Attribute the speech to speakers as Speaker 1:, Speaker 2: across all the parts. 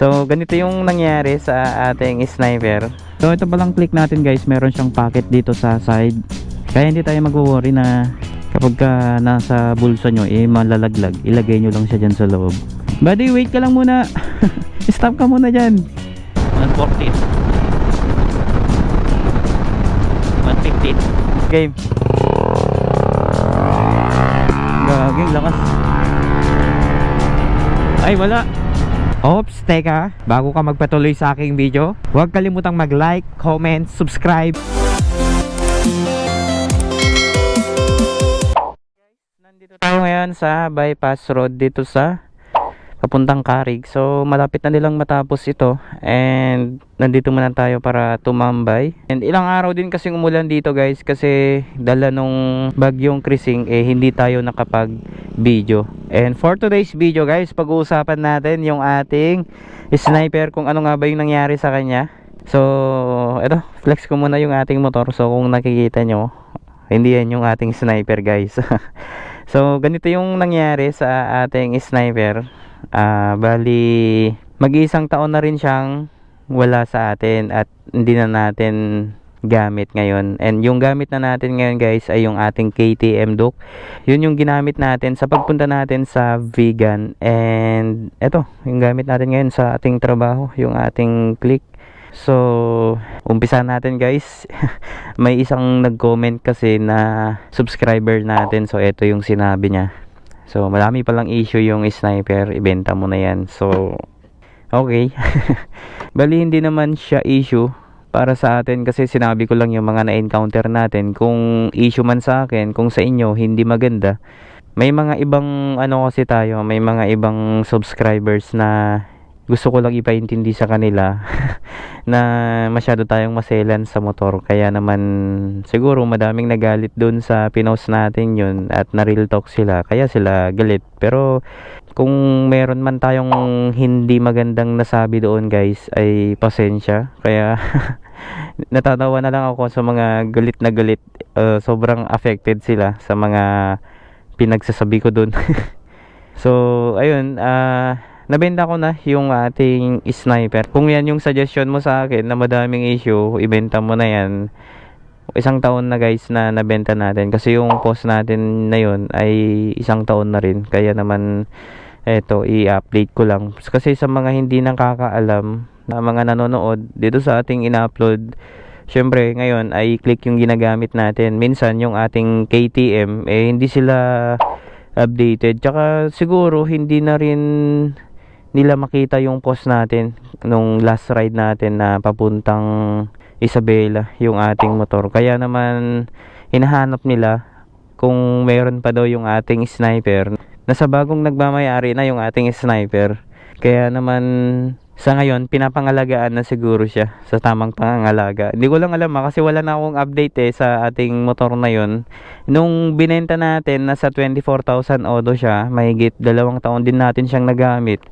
Speaker 1: So, ganito yung nangyari sa ating sniper. So, ito palang click natin guys, meron siyang pocket dito sa side. Kaya hindi tayo mag-worry na kapag ka nasa bulsa nyo, eh malalaglag. Ilagay nyo lang siya dyan sa loob. Buddy, wait ka lang muna. Stop ka muna dyan. 140. 150. Game. Gaging lakas. Ay, wala. Ops, teka, bago ka magpatuloy sa aking video, huwag kalimutang mag-like, comment, subscribe. Nandito tayo ngayon sa bypass road dito sa papuntang Karig. So, malapit na nilang matapos ito and nandito muna tayo para tumambay. And ilang araw din kasing umulan dito guys kasi dala nung bagyong krising eh hindi tayo nakapag-video. And for today's video guys, pag-uusapan natin yung ating sniper kung ano nga ba yung nangyari sa kanya. So, eto, flex ko muna yung ating motor. So, kung nakikita nyo, hindi yan yung ating sniper guys. so, ganito yung nangyari sa ating sniper. Ah, bali, mag-iisang taon na rin siyang wala sa atin at hindi na natin gamit ngayon. And yung gamit na natin ngayon guys ay yung ating KTM Duke. Yun yung ginamit natin sa pagpunta natin sa vegan. And eto, yung gamit natin ngayon sa ating trabaho, yung ating click. So, umpisa natin guys. May isang nag-comment kasi na subscriber natin. So, ito yung sinabi niya. So, marami palang issue yung sniper. Ibenta mo na yan. So, okay. Bali, hindi naman siya issue para sa atin kasi sinabi ko lang yung mga na-encounter natin. Kung issue man sa akin, kung sa inyo hindi maganda, may mga ibang ano kasi tayo, may mga ibang subscribers na gusto ko lang ipaintindi sa kanila na masyado tayong maselan sa motor. Kaya naman siguro madaming nagalit dun sa pinost natin yun at na real talk sila. Kaya sila galit. Pero kung meron man tayong hindi magandang nasabi doon guys ay pasensya. Kaya natatawa na lang ako sa mga galit na galit. Uh, sobrang affected sila sa mga pinagsasabi ko doon so ayun ah nabenta ko na yung ating sniper. Kung yan yung suggestion mo sa akin na madaming issue ibenta mo na yan. Isang taon na guys na nabenta natin. Kasi yung post natin na yun ay isang taon na rin. Kaya naman eto i-update ko lang. Kasi sa mga hindi nakakaalam na mga nanonood dito sa ating ina-upload syempre ngayon ay click yung ginagamit natin. Minsan yung ating KTM eh hindi sila updated. Tsaka siguro hindi na rin nila makita yung post natin nung last ride natin na papuntang Isabela yung ating motor. Kaya naman hinahanap nila kung meron pa daw yung ating sniper. Nasa bagong nagmamayari na yung ating sniper. Kaya naman sa ngayon pinapangalagaan na siguro siya sa tamang pangangalaga. Hindi ko lang alam ha, kasi wala na akong update eh sa ating motor na yon nung binenta natin nasa 24,000 odo siya mahigit dalawang taon din natin siyang nagamit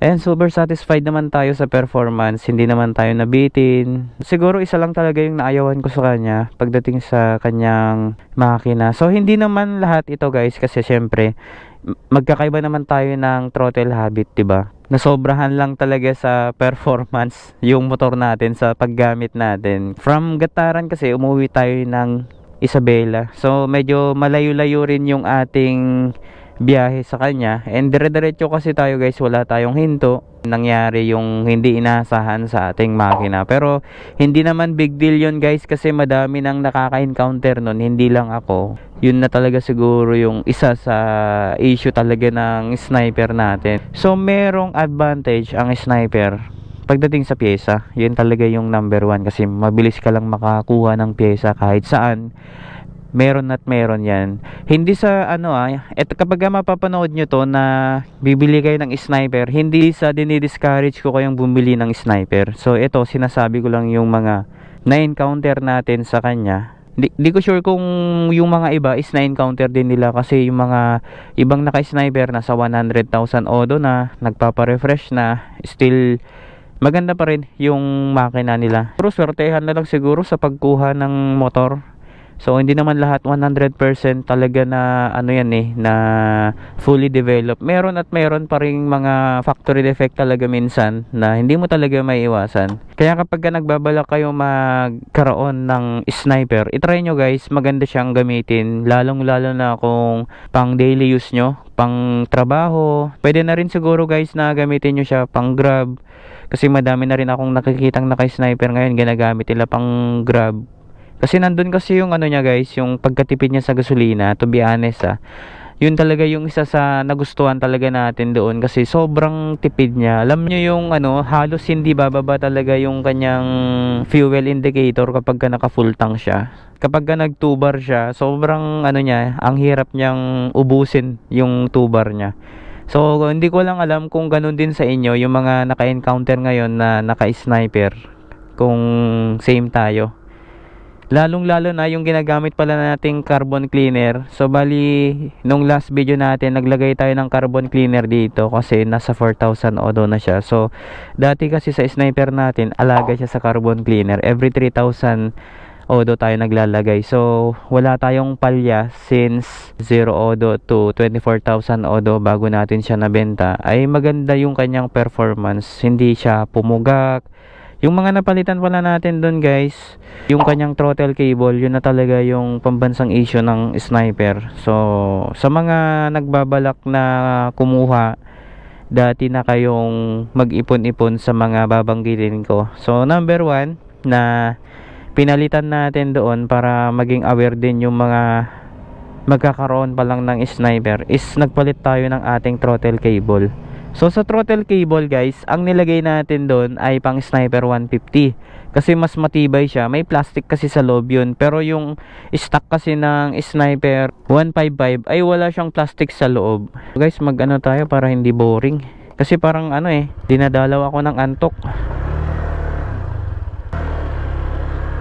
Speaker 1: And super satisfied naman tayo sa performance, hindi naman tayo nabitin. Siguro isa lang talaga yung naayawan ko sa kanya pagdating sa kanyang makina. So hindi naman lahat ito guys kasi syempre magkakaiba naman tayo ng throttle habit, 'di ba? Nasobrahan lang talaga sa performance yung motor natin sa paggamit natin. From Gataran kasi umuwi tayo ng Isabela. So medyo malayo-layo rin yung ating biyahe sa kanya. And dire-diretso kasi tayo guys wala tayong hinto. Nangyari yung hindi inasahan sa ating makina. Pero hindi naman big deal yun guys kasi madami nang nakaka-encounter nun. Hindi lang ako. Yun na talaga siguro yung isa sa issue talaga ng sniper natin. So merong advantage ang sniper pagdating sa pyesa. Yun talaga yung number one kasi mabilis ka lang makakuha ng pyesa kahit saan meron at meron yan. Hindi sa ano ah, et kapag mapapanood nyo to na bibili kayo ng sniper, hindi sa dinidiscourage ko kayong bumili ng sniper. So ito, sinasabi ko lang yung mga na-encounter natin sa kanya. Di, di ko sure kung yung mga iba is na-encounter din nila kasi yung mga ibang naka-sniper nasa 100,000 odo na, nagpapa-refresh na, still maganda pa rin yung makina nila. Pero swertehan na lang siguro sa pagkuha ng motor So hindi naman lahat 100% talaga na ano yan eh na fully developed. Meron at meron pa ring mga factory defect talaga minsan na hindi mo talaga maiiwasan. Kaya kapag ka nagbabalak kayo magkaroon ng sniper, itry nyo guys, maganda siyang gamitin lalong lalo na kung pang daily use nyo, pang trabaho. Pwede na rin siguro guys na gamitin nyo siya pang grab. Kasi madami na rin akong nakikitang naka-sniper ngayon ginagamit nila pang grab kasi nandun kasi yung ano niya guys, yung pagkatipid niya sa gasolina, to be honest ah. Yun talaga yung isa sa nagustuhan talaga natin doon kasi sobrang tipid niya. Alam niyo yung ano, halos hindi bababa talaga yung kanyang fuel indicator kapag ka naka full tank siya. Kapag ka nag two bar siya, sobrang ano niya, ang hirap niyang ubusin yung two bar niya. So, hindi ko lang alam kung ganun din sa inyo, yung mga naka-encounter ngayon na naka-sniper, kung same tayo. Lalong lalo na yung ginagamit pala nating carbon cleaner. So bali, nung last video natin, naglagay tayo ng carbon cleaner dito kasi nasa 4,000 odo na siya. So dati kasi sa sniper natin, alaga siya sa carbon cleaner. Every 3,000 odo tayo naglalagay. So wala tayong palya since 0 odo to 24,000 odo bago natin siya nabenta. Ay maganda yung kanyang performance. Hindi siya pumugak yung mga napalitan pala natin doon guys, yung kanyang throttle cable, yun na talaga yung pambansang issue ng sniper. So, sa mga nagbabalak na kumuha, dati na kayong mag-ipon-ipon sa mga babanggitin ko. So, number one, na pinalitan natin doon para maging aware din yung mga magkakaroon pa lang ng sniper is nagpalit tayo ng ating throttle cable. So sa throttle cable guys, ang nilagay natin doon ay pang sniper 150 kasi mas matibay siya. May plastic kasi sa loob yun. Pero yung stock kasi ng sniper 155 ay wala siyang plastic sa loob. Guys, mag-ano tayo para hindi boring. Kasi parang ano eh, dinadalaw ako ng antok.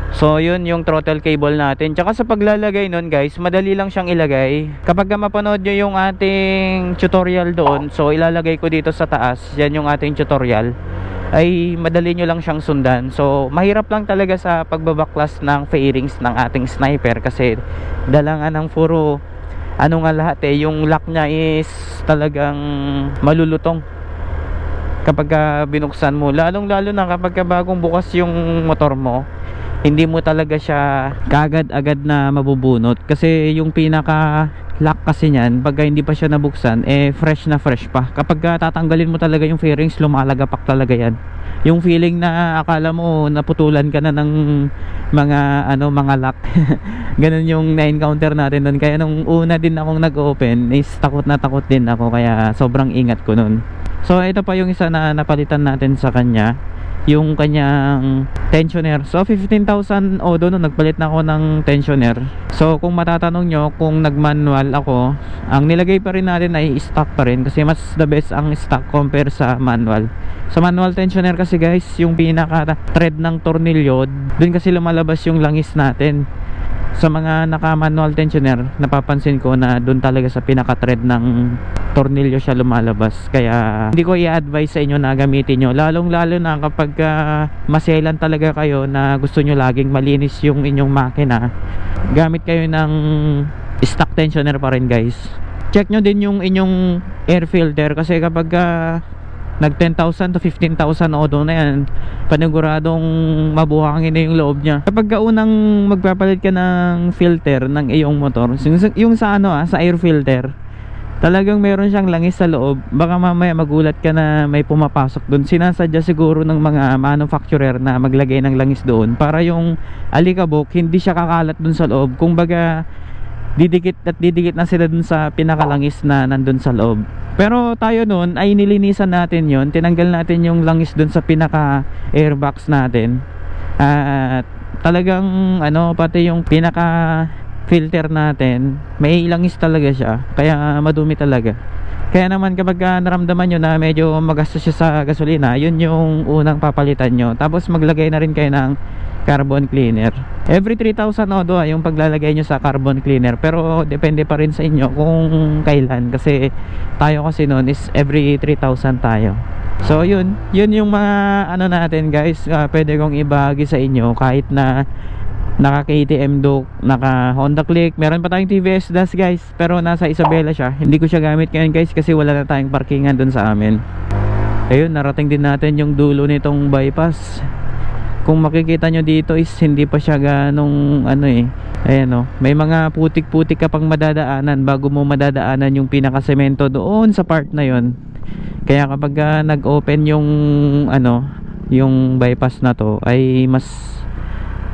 Speaker 1: So yun yung throttle cable natin. Tsaka sa paglalagay nun guys Madali lang siyang ilagay. Kapag mapanood nyo yung ating tutorial doon So ilalagay ko dito sa taas. Yan yung ating tutorial. Ay madali nyo lang siyang sundan. So mahirap lang talaga sa pagbabaklas ng fairings ng ating sniper Kasi dalangan ng puro Ano nga lahat eh Yung lock niya is talagang malulutong. Kapag binuksan mo Lalong lalo na kapag bagong bukas yung motor mo hindi mo talaga siya kagad-agad na mabubunot. Kasi yung pinaka lock kasi niyan pagka hindi pa siya nabuksan eh fresh na fresh pa. Kapag uh, tatanggalin mo talaga yung fairings lumalagapak talaga yan. Yung feeling na akala mo naputulan ka na ng mga ano mga lock. Ganun yung na-encounter natin doon kaya nung una din akong nag-open is takot na takot din ako. Kaya sobrang ingat ko noon so ito pa yung isa na napalitan natin sa kanya yung kanyang tensioner. So 15,000 odo no nagpalit na ako ng tensioner. So kung matatanong nyo kung nag manual ako ang nilagay pa rin natin ay stock pa rin kasi mas the best ang stock compare sa manual. Sa manual tensioner kasi guys yung pinaka thread ng tornilyo dun kasi lumalabas yung langis natin sa mga naka manual tensioner napapansin ko na doon talaga sa pinaka thread ng tornilyo siya lumalabas. Kaya hindi ko i-advise sa inyo na gamitin nyo. Lalong lalo na kapag uh, maselan talaga kayo na gusto nyo laging malinis yung inyong makina gamit kayo ng stock tensioner pa rin guys. Check nyo din yung inyong air filter kasi kapag uh, nag 10,000 to 15,000 odo na yan. Paniguradong mabuhangin na yung loob niya. Kapag ka unang magpapalit ka ng filter ng iyong motor yung sa ano ah, sa air filter talagang meron siyang langis sa loob. Baka mamaya magulat ka na may pumapasok doon sinasadya siguro ng mga manufacturer na maglagay ng langis doon para yung alikabok hindi siya kakalat doon sa loob. Kung baga didikit at didikit na sila dun sa pinakalangis na nandun sa loob pero tayo noon ay nilinisan natin yon tinanggal natin yung langis dun sa pinaka airbox natin. At talagang ano pati yung pinaka filter natin may langis talaga siya. Kaya madumi talaga. Kaya naman kapag uh, naramdaman nyo na medyo magastos siya sa gasolina yun yung unang papalitan nyo. Tapos maglagay na rin kayo ng carbon cleaner. Every 3,000 odo yung paglalagay nyo sa carbon cleaner. Pero depende pa rin sa inyo kung kailan. Kasi tayo kasi noon is every 3,000 tayo. So yun. Yun yung mga ano natin guys. Uh, pwede kong ibahagi sa inyo kahit na naka KTM Duke, naka Honda Click, meron pa tayong TVS Das guys, pero nasa Isabela siya. Hindi ko siya gamit ngayon guys kasi wala na tayong parkingan dun sa amin. Ayun, narating din natin yung dulo nitong bypass. Kung makikita nyo dito is hindi pa siya ganong ano eh. Ayan oh, may mga putik-putik ka pang madadaanan bago mo madadaanan yung pinakasemento doon sa part na yon. Kaya kapag ah, nag-open yung ano, yung bypass na to ay mas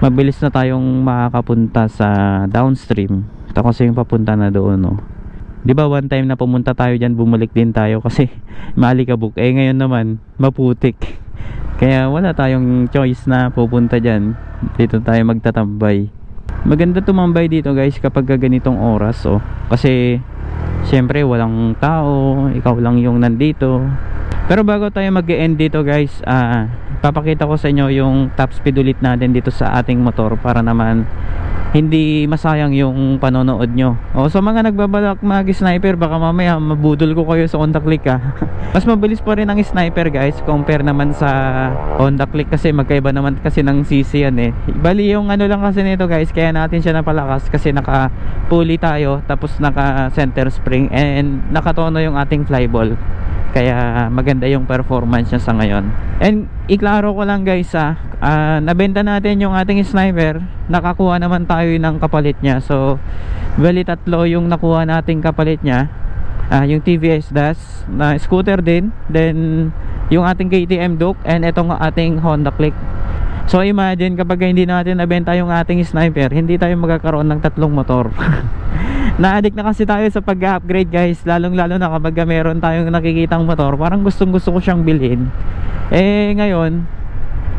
Speaker 1: mabilis na tayong makakapunta sa downstream. Ito kasi yung papunta na doon no. 'Di ba one time na pumunta tayo diyan, bumalik din tayo kasi maalikabok. Eh ngayon naman maputik. Kaya wala tayong choice na pupunta diyan. Dito tayo magtatambay. Maganda tumambay dito guys kapag ganitong oras oh. Kasi syempre walang tao, ikaw lang yung nandito. Pero bago tayo mag-end dito guys, ah papakita ko sa inyo yung top speed ulit natin dito sa ating motor para naman hindi masayang yung panonood nyo. O sa mga nagbabalak mag-sniper, baka mamaya mabudol ko kayo sa Honda Click ha. Mas mabilis pa rin ang sniper guys compare naman sa Honda Click kasi magkaiba naman kasi ng CC yan eh. Bali yung ano lang kasi nito guys, kaya natin siya napalakas kasi naka pulley tayo tapos naka center spring and nakatono yung ating flyball. Kaya maganda yung performance niya sa ngayon. And iklaro ko lang guys ha, ah, nabenta natin yung ating sniper, nakakuha naman tayo ng kapalit niya. So, bali tatlo yung nakuha nating kapalit niya. Ah, yung TVS Das na scooter din, then yung ating KTM Duke and itong ating Honda Click. So imagine kapag hindi natin nabenta yung ating sniper, hindi tayo magkakaroon ng tatlong motor. Na-addict na kasi tayo sa pag-upgrade guys, lalong lalo na kapag meron tayong nakikitang motor, parang gustong gusto ko siyang bilhin. Eh ngayon,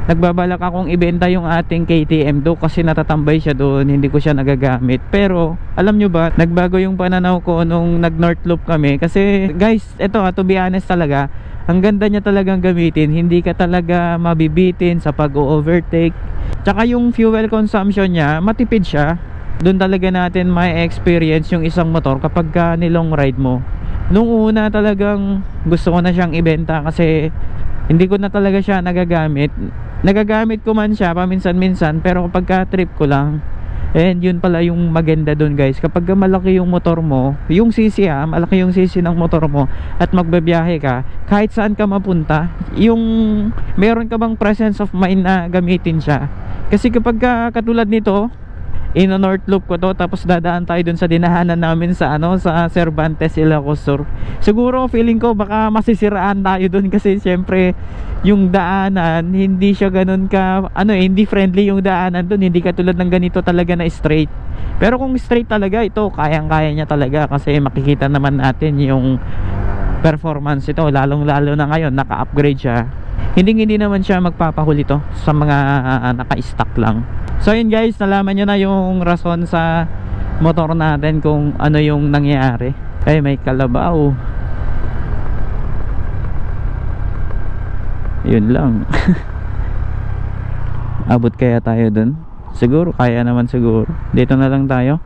Speaker 1: nagbabalak akong ibenta yung ating KTM do kasi natatambay siya doon, hindi ko siya nagagamit. Pero alam nyo ba, nagbago yung pananaw ko nung nag North Loop kami kasi guys, eto ha, to be honest talaga, ang ganda niya talagang gamitin, hindi ka talaga mabibitin sa pag-overtake. Tsaka yung fuel consumption niya, matipid siya. Doon talaga natin may experience yung isang motor kapag ka nilong ride mo. Nung una talagang gusto ko na siyang ibenta kasi hindi ko na talaga siya nagagamit. Nagagamit ko man siya paminsan-minsan pero kapag ka trip ko lang. And yun pala yung maganda doon guys. Kapag ka malaki yung motor mo, yung CC ah, malaki yung CC ng motor mo at magbabiyahe ka, kahit saan ka mapunta, yung meron ka bang presence of mind na gamitin siya. Kasi kapag ka, katulad nito, in North Loop ko to tapos dadaan tayo dun sa dinahanan namin sa ano sa Cervantes Ilocosur siguro feeling ko baka masisiraan tayo dun kasi syempre yung daanan hindi siya ganun ka ano eh, hindi friendly yung daanan dun. Hindi katulad ng ganito talaga na straight. Pero kung straight talaga ito kayang kaya niya talaga kasi makikita naman natin yung performance ito lalong lalo na ngayon naka-upgrade siya. Hindi hindi naman siya magpapahuli to sa mga uh, naka-stock lang so yun guys nalaman nyo na yung rason sa motor natin kung ano yung nangyari ay may kalabaw. Yun lang. Abot kaya tayo dun? Siguro kaya naman siguro. Dito na lang tayo.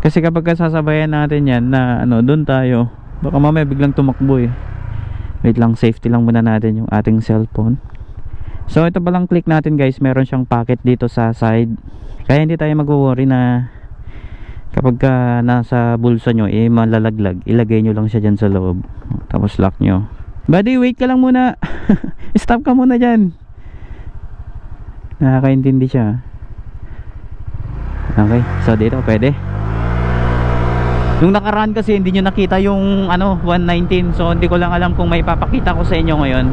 Speaker 1: Kasi kapag sasabayan natin yan na ano dun tayo baka mamaya biglang tumakbo eh. Wait lang safety lang muna natin yung ating cellphone so ito palang click natin guys. Meron siyang pocket dito sa side. Kaya hindi tayo mag-worry na kapag ka nasa bulsa nyo eh malalaglag. Ilagay nyo lang siya dyan sa loob. Tapos lock nyo. Buddy wait ka lang muna. Stop ka muna dyan. Nakakaintindi siya. Okay. So dito pwede. Nung nakaraan kasi hindi nyo nakita yung ano 119 so hindi ko lang alam kung may papakita ko sa inyo ngayon.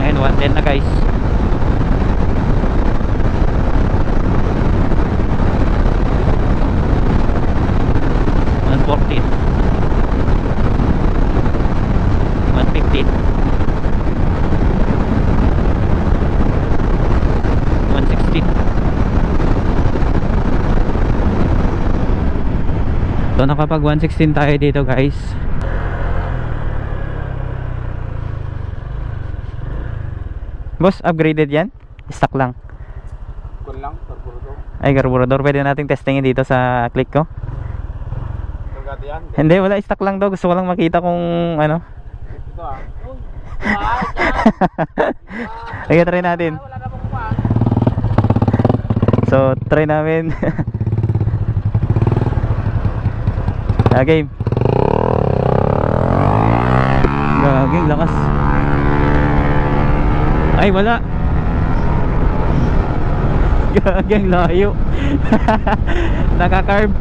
Speaker 1: Ayun 110 na guys. One forty. One fifty. One sixty. So nakapag 116 tayo dito guys. Boss, upgraded yan? Stock lang.
Speaker 2: Kun lang, karburador.
Speaker 1: Ay, carburetor. Pwede nating testingin dito sa click ko.
Speaker 2: Yan.
Speaker 1: Hindi, wala. Stock lang daw. Gusto ko lang makita kung ano.
Speaker 2: Ito ah.
Speaker 1: Sige, try natin. So, try namin. ah, game. Gaging lakas. Ay, wala. Gaging layo. Naka-carb.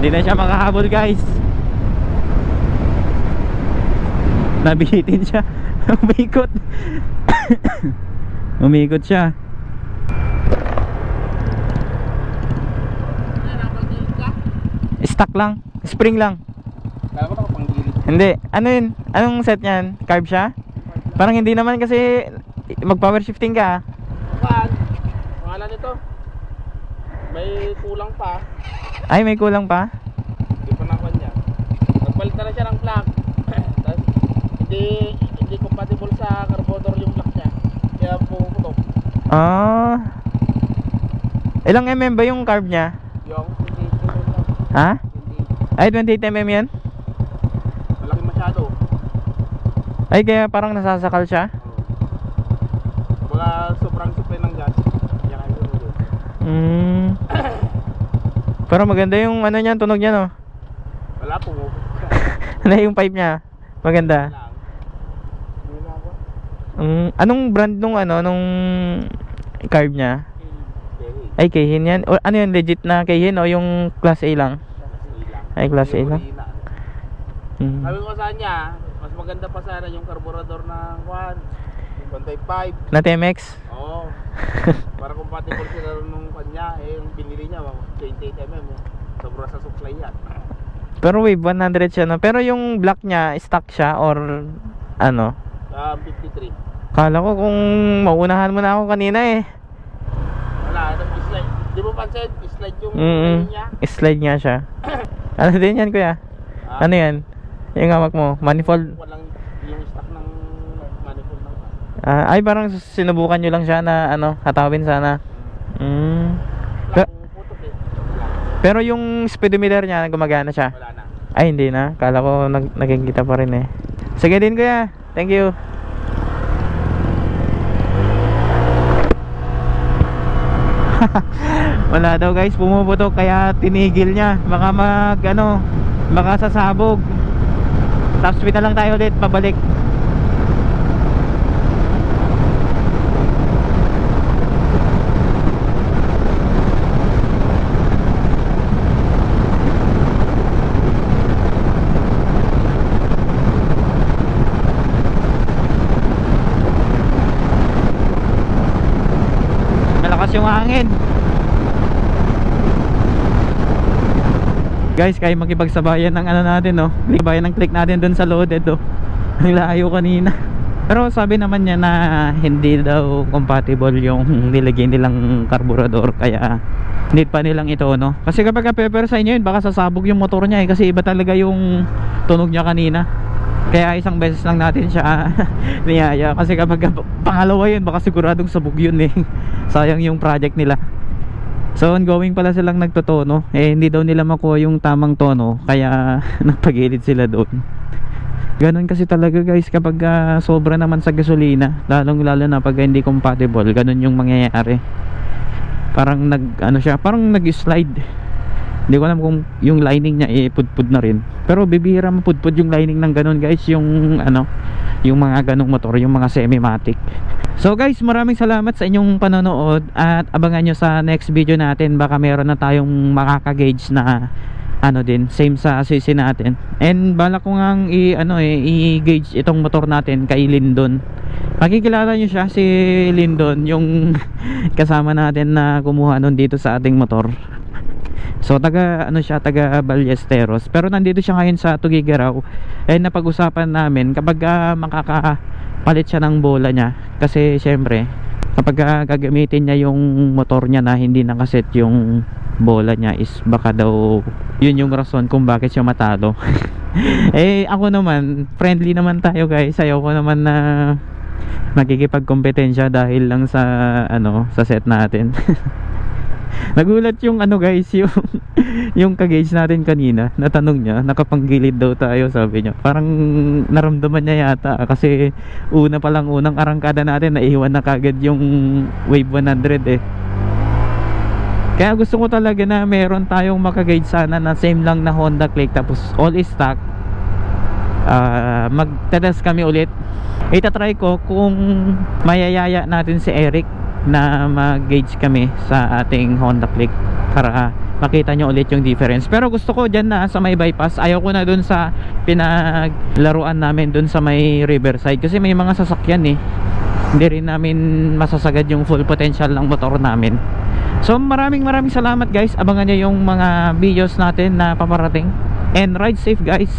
Speaker 1: Hindi na siya makahabol, guys. Nabihitin siya. Umikot. Umikot siya. Stock lang. Spring lang.
Speaker 2: Kala ko nakapanggilit.
Speaker 1: Hindi. Ano yun? Anong set niyan? Carb siya? Parang hindi naman kasi mag power shifting ka. ah.
Speaker 2: Kuhaan. Pangalan nito. May kulang pa.
Speaker 1: Ay, may kulang pa.
Speaker 2: Hindi pa nakuha niya. Nagpalit na siya ng block. Tapos, hindi, hindi compatible sa carburetor yung block niya. Kaya pumuputok.
Speaker 1: Ah. Ilang mm ba yung carb niya?
Speaker 2: Yung, hindi.
Speaker 1: Ha? Ay, 28 mm yan?
Speaker 2: Malaki masyado.
Speaker 1: Ay, kaya parang nasasakal siya?
Speaker 2: Mga sobrang supply ng gas. Doon.
Speaker 1: Hmm. Pero maganda yung ano niyan, tunog niya no.
Speaker 2: Wala, pumuputok.
Speaker 1: Ano yung pipe niya? Maganda.
Speaker 2: lang. Hindi na ako.
Speaker 1: Mm, anong brand nung ano nung carb niya? Ay Keihin yan. O, ano yan legit na Keihin o yung class A lang? Ay, class A lang. Mm.
Speaker 2: Sabi ko sa kanya, mas maganda pa sana yung carburetor ng Juan. Yung Bantay 5.
Speaker 1: Na TMX?
Speaker 2: Oo. Para compatible sila nung kanya. Eh, yung binili niya, mga 28mm. oh. Sobra sa supply yan.
Speaker 1: Pero wave 100 siya no. Pero yung black niya stock siya or ano?
Speaker 2: Ah, 53.
Speaker 1: Kala ko kung maunahan mo na ako kanina eh.
Speaker 2: Wala, ano, slide. Di mo pansin, slide yung
Speaker 1: Mm.
Speaker 2: ano niya.
Speaker 1: Slide nga siya. ano din yan kuya?
Speaker 2: Ah,
Speaker 1: Ano yan? Yung hawak mo, manifold.
Speaker 2: Walang yung stock ng manifold ng
Speaker 1: Ah, ay parang sinubukan nyo lang siya na ano, hatawin sana. Mm.
Speaker 2: Wala
Speaker 1: Pe-
Speaker 2: pumuputok eh.
Speaker 1: Pero yung speedometer niya gumagana siya.
Speaker 2: Wala na.
Speaker 1: Ay, hindi na. Kala ko nag nakikita pa rin eh. Sige din kuya. Thank you. Wala daw guys, pumuputok kaya tinigil niya. Baka mag ano, baka sasabog. Top speed na lang tayo ulit pabalik. Malakas yung hangin. Guys, kaya makipagsabayan ng ano natin, no? Sabayan ng click natin dun sa loaded, oh. Ang layo kanina. Pero sabi naman niya na hindi daw compatible yung nilagay nilang karburador kaya need pa nilang ito no kasi kapag pepper sa inyo yun baka sasabog yung motor niya eh kasi iba talaga yung tunog niya kanina kaya isang beses lang natin siya niyaya kasi kapag pangalawa yun baka siguradong sabog yun eh sayang yung project nila so ongoing pala silang nagtotono. Eh hindi daw nila makuha yung tamang tono kaya nagpagilid sila doon. Ganon kasi talaga guys kapag ah, sobra naman sa gasolina lalong lalo na pag hindi compatible ganon yung mangyayari. Parang nag ano siya parang nag slide hindi ko alam kung yung lining niya eh pudpud na rin. Pero bibihira mapudpud yung lining ng ganon guys. Yung ano yung mga ganong motor yung mga semi-matic. So guys maraming salamat sa inyong panonood at abangan nyo sa next video natin. Baka meron na tayong makaka-gauge na ano din same sa sisi natin. And bala ko ngang i ano eh i-gauge itong motor natin kay Lindon. Makikilala nyo siya si Lindon yung kasama natin na kumuha nun dito sa ating motor so taga ano siya taga Ballesteros pero nandito siya ngayon sa Tugigaraw eh napag-usapan namin kapag ah, makakapalit siya ng bola niya kasi syempre kapag ah, gagamitin niya yung motor niya na hindi nakaset yung bola niya is baka daw yun yung rason kung bakit siya matalo eh ako naman, friendly naman tayo guys. Ayaw ko naman na magkikipagkompetensya dahil lang sa ano, sa set natin. Nagulat yung ano guys, yung yung ka-gauge natin kanina. Natanong niya, nakapanggilid daw tayo sabi niya. Parang naramdaman niya yata kasi una pa lang unang arangkada natin naiwan na kagad yung Wave 100 eh. Kaya gusto ko talaga na meron tayong makagauge sana na same lang na Honda Click tapos all is stock. Ah, magte-test kami ulit. Itatry ko kung mayayaya natin si Eric na mag-gauge kami sa ating Honda Click para makita nyo ulit yung difference. Pero gusto ko dyan na sa may bypass. Ayaw ko na dun sa pinaglaruan namin dun sa may riverside kasi may mga sasakyan eh. Hindi rin namin masasagad yung full potential ng motor namin. So maraming maraming salamat guys. Abangan nyo yung mga videos natin na paparating. And ride safe guys.